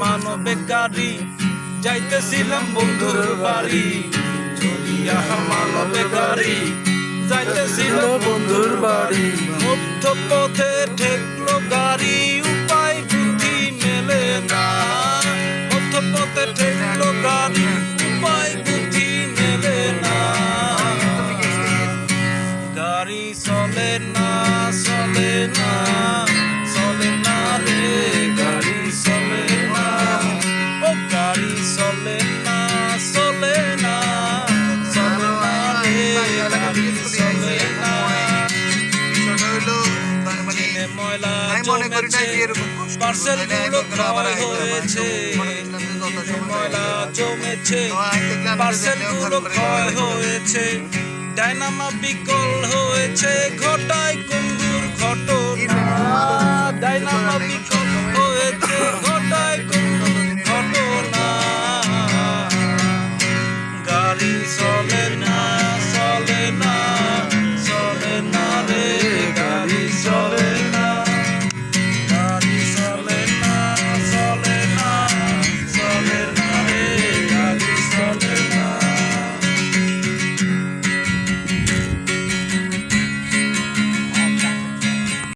মানবে গাড়ি যাইতেছিলাম বন্ধুর বাড়ি। চলিয়া মানবে গাড়ি যাইতেছিলাম বন্ধুর বাড়ি। মধ্য পথে ঠেকলো গাড়ি উপায় বুদ্ধি মেলে না। মধ্য পথে ঠেকলো গাড়ি উপায় বুদ্ধি মেলে না। গাড়ি মানে ময়লা জমেছে পার্সেল ক্ষয় হয়েছে। বিকল হয়েছে ঘটায় কুঙ্গুর ঘটনা বিকল হয়েছে ঘটায় ঘটনা গাড়ি